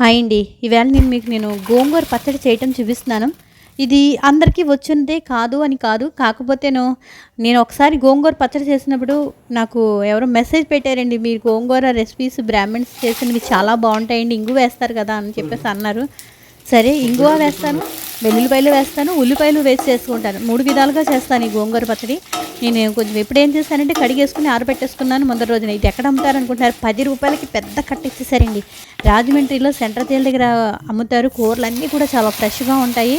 Hi అండి. ఈవేళ నేను మీకు నేను గోంగూర పచ్చడి చేయటం చూపిస్తున్నాను. ఇది అందరికీ వచ్చిందే కాదు అని కాదు. కాకపోతేను నేను ఒకసారి గోంగూర పచ్చడి చేసినప్పుడు నాకు ఎవరో మెసేజ్ పెట్టారండి మీరు గోంగూర రెసిపీస్ బ్రాహ్మణ్స్ చేసినవి చాలా బాగుంటాయండి ఇంగు వేస్తారు కదా అని చెప్పేసి అన్నారు. సరే ఇంగువ వేస్తాను. వెల్లుల్లిపాయలు వేస్తాను ఉల్లిపాయలు వేసి చేసుకుంటాను. మూడు విధాలుగా చేస్తాను ఈ గోంగూర పచ్చడి. నేను కొంచెం ఎప్పుడు ఏం చేస్తానంటే కడిగేసుకుని ఆరబెట్టేసుకున్నాను. ముందర రోజున ఇది ఎక్కడ అమ్ముతారు అనుకుంటున్నారు పది రూపాయలకి పెద్ద కట్ట ఇచ్చేసారండి. రాజమండ్రిలో సెంటర్ తేల్ దగ్గర అమ్ముతారు. కూరలు అన్నీ కూడా చాలా ఫ్రెష్గా ఉంటాయి.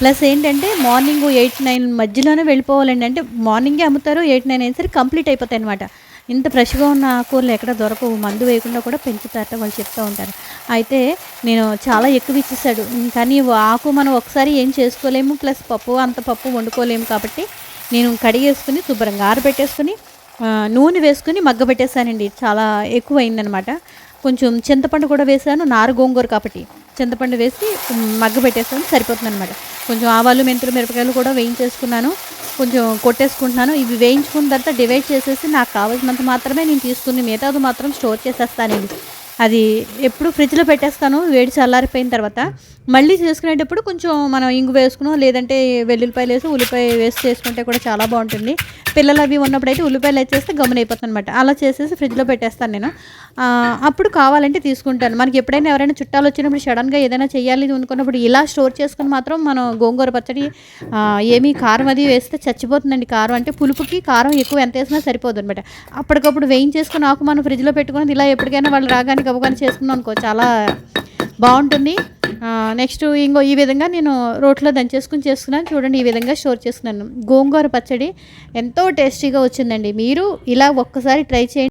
ప్లస్ ఏంటంటే మార్నింగ్ ఎయిట్ నైన్ మధ్యలోనే వెళ్ళిపోవాలండి. అంటే మార్నింగే అమ్ముతారు ఎయిట్ నైన్ అయిన సరే కంప్లీట్ అయిపోతాయి అనమాట ఇంత ఫ్రెష్గా ఉన్న ఆకుకూరలు ఎక్కడ దొరకవు. మందు వేయకుండా కూడా పెంచుతారట వాళ్ళు చెప్తూ ఉంటారు. అయితే నేను చాలా ఎక్కువ ఇచ్చేసాడు కానీ ఆకు మనం ఒకసారి ఏం చేసుకోలేము. ప్లస్ పప్పు అంత పప్పు వండుకోలేము కాబట్టి నేను కడిగేసుకుని శుభ్రంగా ఆరబెట్టేసుకుని నూనె వేసుకుని మగ్గబెట్టేసానండి చాలా ఎక్కువ అయిందనమాట కొంచెం చింతపండు కూడా వేసాను నారు గోంగూర కాబట్టి చింతపండు వేసి మగ్గబెట్టేసాను సరిపోతుంది అనమాట కొంచెం ఆవాలు మెంతులు మిరపకాయలు కూడా వేయించేసుకున్నాను. కొంచెం కొట్టేసుకుంటున్నాను. ఇవి వేయించుకున్న తర్వాత డివైడ్ చేసేసి నాకు కావాల్సినంత మాత్రమే నేను తీసుకుని మిగతాది మాత్రం స్టోర్ చేసేస్తానండి అది ఎప్పుడు ఫ్రిడ్జ్లో పెట్టేస్తాను వేడి చల్లారిపోయిన తర్వాత. మళ్ళీ చేసుకునేటప్పుడు కొంచెం మనం ఇంగు వేసుకున్నాం లేదంటే వెల్లుల్లిపాయలు వేసి ఉల్లిపాయ వేసి చేసుకుంటే కూడా చాలా బాగుంటుంది. పిల్లలు అవి ఉన్నప్పుడు అయితే ఉల్లిపాయలు వేసేస్తే గమ్మున అయిపోతుంది అనమాట అలా చేసేసి ఫ్రిడ్జ్లో పెట్టేస్తాను నేను. అప్పుడు కావాలంటే తీసుకుంటాను. మనకి ఎప్పుడైనా ఎవరైనా చుట్టాలు వచ్చినప్పుడు సడన్గా ఏదైనా చేయాలి అనుకున్నప్పుడు ఇలా స్టోర్ చేసుకుని మాత్రం మనం గోంగూర పచ్చడి ఏమీ కారం అది వేస్తే చచ్చిపోతుందండి కారం. అంటే పులుపుకి కారం ఎక్కువ ఎంత వేసినా సరిపోదు అనమాట అప్పటికప్పుడు వేయించేసుకుని ఆకు మనం ఫ్రిడ్జ్లో పెట్టుకుని ఇలా ఎప్పటికైనా వాళ్ళు రాగానే గబగానే చేసుకున్నాం అనుకో చాలా బాగుంటుంది. నెక్స్ట్ ఇంకో ఈ విధంగా నేను రోట్లో దంచేసుకుని చేసుకున్నాను. చూడండి ఈ విధంగా స్టోర్ చేసుకున్నాను. గోంగూర పచ్చడి ఎంతో టేస్టీగా వచ్చిందండి. మీరు ఇలా ఒక్కసారి ట్రై చేయండి.